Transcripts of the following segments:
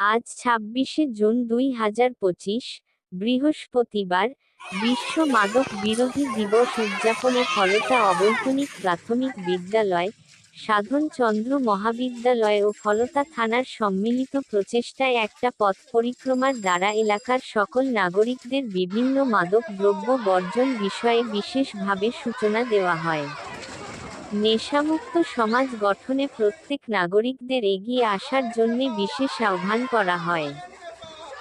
আজ ছাব্বিশে জুন দুই হাজার পঁচিশ, বৃহস্পতিবার, বিশ্ব মাদক বিরোধী দিবস উদযাপনে ফলতা অবৈতনিক প্রাথমিক বিদ্যালয়, সাধনচন্দ্র মহাবিদ্যালয় ও ফলতা থানার সম্মিলিত প্রচেষ্টায় একটা পথ পরিক্রমার দ্বারা এলাকার সকল নাগরিকদের বিভিন্ন মাদক দ্রব্য বর্জন বিষয়ে বিশেষভাবে সূচনা দেওয়া হয়। নেশামুক্ত সমাজ গঠনে প্রত্যেক নাগরিকদের এগিয়ে আসার জন্য বিশেষ আহ্বান করা হয়।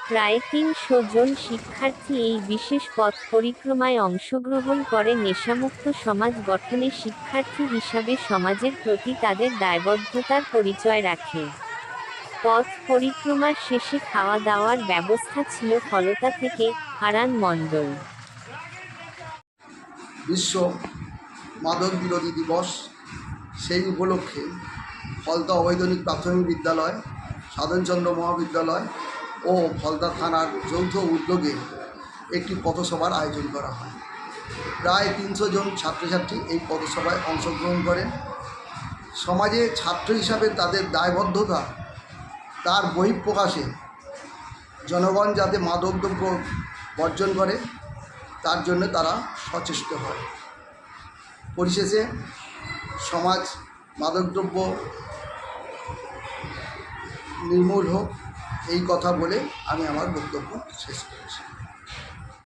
প্রায় তিনশো জন শিক্ষার্থী এই বিশেষ পথ পরিক্রমায় অংশগ্রহণ করে নেশামুক্ত সমাজ গঠনে শিক্ষার্থী হিসাবে সমাজের প্রতি তাদের দায়বদ্ধতার পরিচয় রাখে। পথ পরিক্রমার শেষে খাওয়া দাওয়ার ব্যবস্থা ছিল ফলতা থেকে হারান মণ্ডল বিশ্ব মাদক বিরোধী দিবস। সেই উপলক্ষে ফলতা অবৈতনিক প্রাথমিক বিদ্যালয়, সাধনচন্দ্র মহাবিদ্যালয় ও ফলতা থানার যৌথ উদ্যোগে একটি পথসভার আয়োজন করা হয়। প্রায় তিনশো জন ছাত্রছাত্রী এই পথসভায় অংশগ্রহণ করেন সমাজে ছাত্র হিসাবে তাদের দায়বদ্ধতা, তার বহিঃপ্রকাশে জনগণ যাতে মাদকদ্রব্য বর্জন করে, তার জন্য তারা সচেষ্ট হয়। পরিশেষে সমাজ মাদকদ্রব্য নির্মূল হোক এই কথা বলে আমি আমার বক্তব্য শেষ করছি।